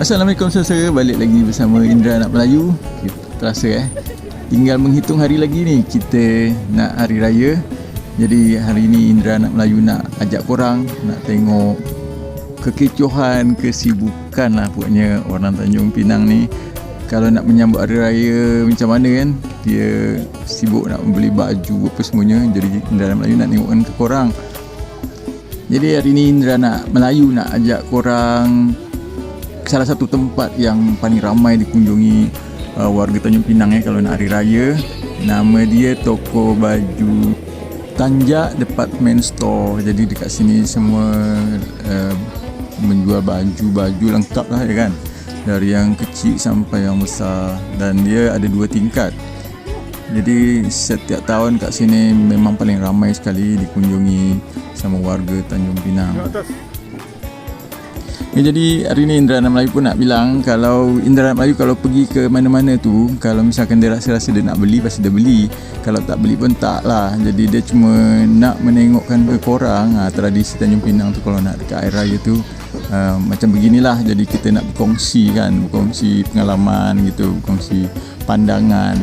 Assalamualaikum saudara Balik lagi bersama Indra Anak Melayu. Terasa eh Tinggal menghitung hari lagi ni Kita nak hari raya. Jadi hari ni Indra Anak Melayu nak ajak korang Nak tengok Kekecohan, kesibukan lah Pokoknya orang Tanjung Pinang ni. Kalau nak menyambut hari raya Macam mana kan? Dia sibuk nak membeli baju Apa semuanya. Jadi Indra Melayu nak tengokkan ke korang. Jadi hari ni Indra nak Melayu nak ajak korang salah satu tempat yang paling ramai dikunjungi uh, warga Tanjung Pinang eh kalau nak hari raya. Nama dia toko baju Tanjak Department Store. Jadi dekat sini semua uh, menjual baju-baju lengkap lah ya kan. Dari yang kecil sampai yang besar dan dia ada dua tingkat. Jadi setiap tahun kat sini memang paling ramai sekali dikunjungi sama warga Tanjung Pinang. Ya, jadi hari ni Indra Melayu pun nak bilang kalau Indra Melayu kalau pergi ke mana-mana tu kalau misalkan dia rasa-rasa dia nak beli pasti dia beli. Kalau tak beli pun tak lah. Jadi dia cuma nak menengokkan ke korang ha, tradisi Tanjung Pinang tu kalau nak dekat air raya tu uh, macam beginilah. Jadi kita nak berkongsi kan berkongsi pengalaman gitu berkongsi pandangan.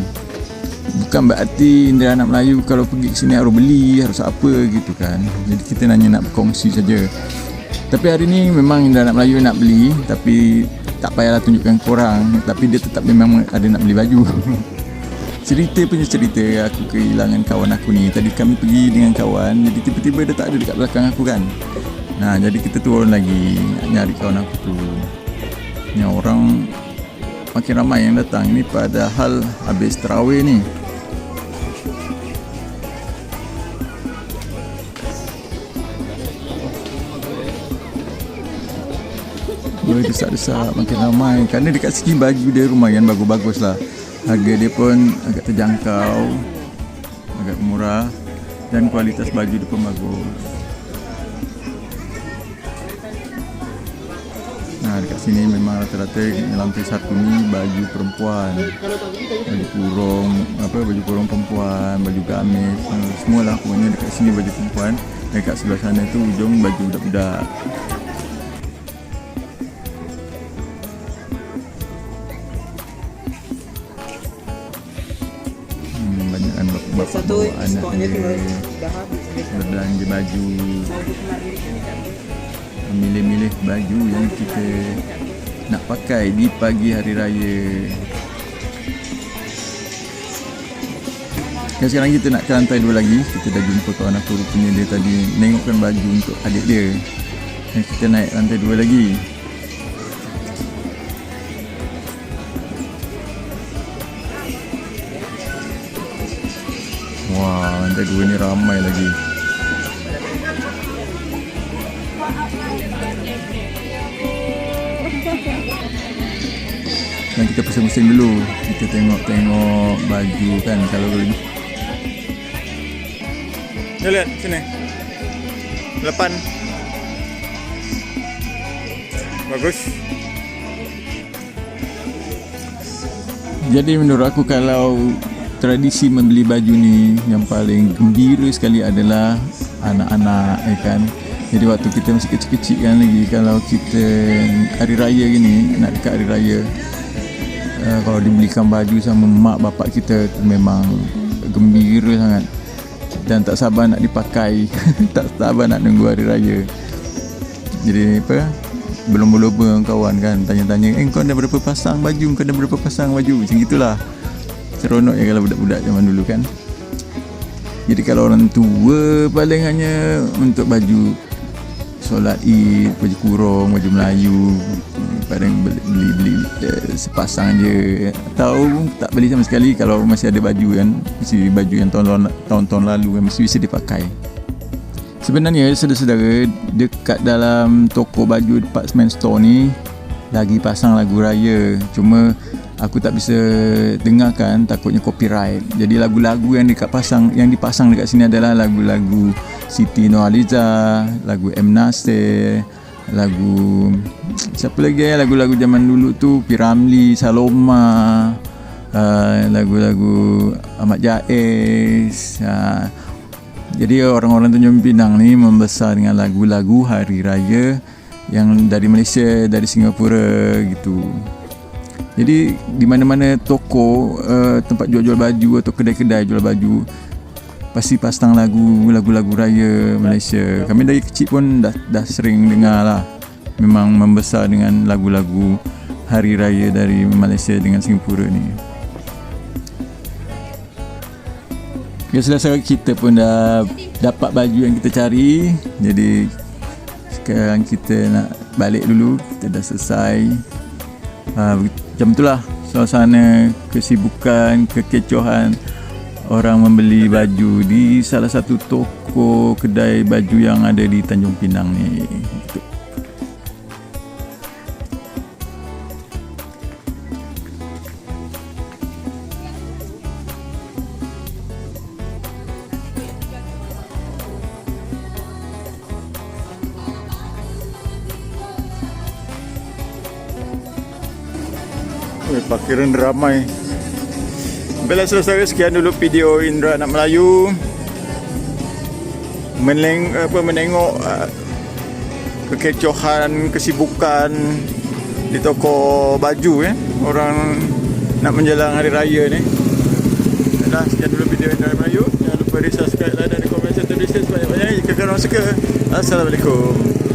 Bukan berarti Indra Anak Melayu kalau pergi ke sini harus beli harus apa gitu kan. Jadi kita hanya nak berkongsi saja tapi hari ni memang Indra Anak Melayu nak beli Tapi tak payahlah tunjukkan korang. Tapi dia tetap memang ada nak beli baju. Cerita punya cerita Aku kehilangan kawan aku ni. Tadi kami pergi dengan kawan Jadi tiba-tiba dia tak ada dekat belakang aku kan. Nah, jadi kita turun lagi Nyari kawan aku tu. Ni orang Makin ramai yang datang. Ini padahal habis terawih ni desak-desak makin ramai. Kerana dekat sini baju dia lumayan bagus-bagus lah. Harga dia pun agak terjangkau Agak murah Dan kualitas baju dia pun bagus. Nah dekat sini memang rata-rata lantai satu ni baju perempuan. Baju kurung apa baju kurung perempuan Baju gamis Semua lah pokoknya dekat sini baju perempuan. Dekat sebelah sana tu ujung baju budak-budak Satu bawa anak stoknya tu. dia. Dah habis. berbelanja baju. Memilih-milih baju yang kita nak pakai di pagi hari raya. Dan sekarang kita nak ke lantai dua lagi. Kita dah jumpa kawan aku rupanya dia tadi. Nengokkan baju untuk adik dia. Dan kita naik lantai dua lagi Wah, lantai dua ni ramai lagi. Dan kita pusing-pusing dulu. Kita tengok-tengok baju kan kalau boleh. Ni lihat sini. Delapan. Bagus. Jadi menurut aku kalau tradisi membeli baju ni yang paling gembira sekali adalah anak-anak ya kan. Jadi waktu kita masih kecil-kecil kan lagi kalau kita hari raya gini nak dekat hari raya uh, kalau dibelikan baju sama mak bapak kita memang gembira sangat. Dan tak sabar nak dipakai tak sabar nak nunggu hari raya. Jadi apa? Belum berlomba kawan kan tanya-tanya eh kau ada berapa pasang baju? Kau ada berapa pasang baju? Macam gitulah seronok ya kalau budak-budak zaman dulu kan. Jadi kalau orang tua paling hanya untuk baju solat id, baju kurung, baju Melayu paling beli, beli, beli eh, sepasang je. Atau tak beli sama sekali kalau masih ada baju kan. Mesti baju yang tahun tahun-tahun lalu kan mesti bisa dipakai. Sebenarnya saudara-saudara dekat dalam toko baju department store ni lagi pasang lagu raya. Cuma aku tak bisa dengarkan takutnya copyright. Jadi lagu-lagu yang dekat pasang yang dipasang dekat sini adalah lagu-lagu Siti Nurhaliza lagu M. Nasir lagu siapa lagi eh lagu-lagu zaman dulu tu? Piramli Saloma uh, lagu-lagu Ahmad Jais uh, jadi orang-orang Tanjung Pinang ni membesar dengan lagu-lagu hari raya yang dari Malaysia, dari Singapura gitu. Jadi di mana-mana toko uh, tempat jual-jual baju atau kedai-kedai jual baju pasti pasang lagu lagu-lagu raya Malaysia. Kami dari kecil pun dah dah sering dengar lah. Memang membesar dengan lagu-lagu hari raya dari Malaysia dengan Singapura ni. Ya selesai kita pun dah dapat baju yang kita cari. Jadi sekarang kita nak balik dulu. Kita dah selesai. Ha, macam itulah suasana kesibukan, kekecohan orang membeli baju di salah satu toko kedai baju yang ada di Tanjung Pinang ni. Parkiran ramai. Bila selesai sekian dulu video Indra Anak Melayu. Meneng, apa, menengok uh, kekecohan, kesibukan di toko baju eh. Orang nak menjelang hari raya ni. Dah sekian dulu video Indra Anak Melayu. Jangan lupa di subscribe like dan komen serta di share sebanyak-banyaknya jika korang suka. Assalamualaikum.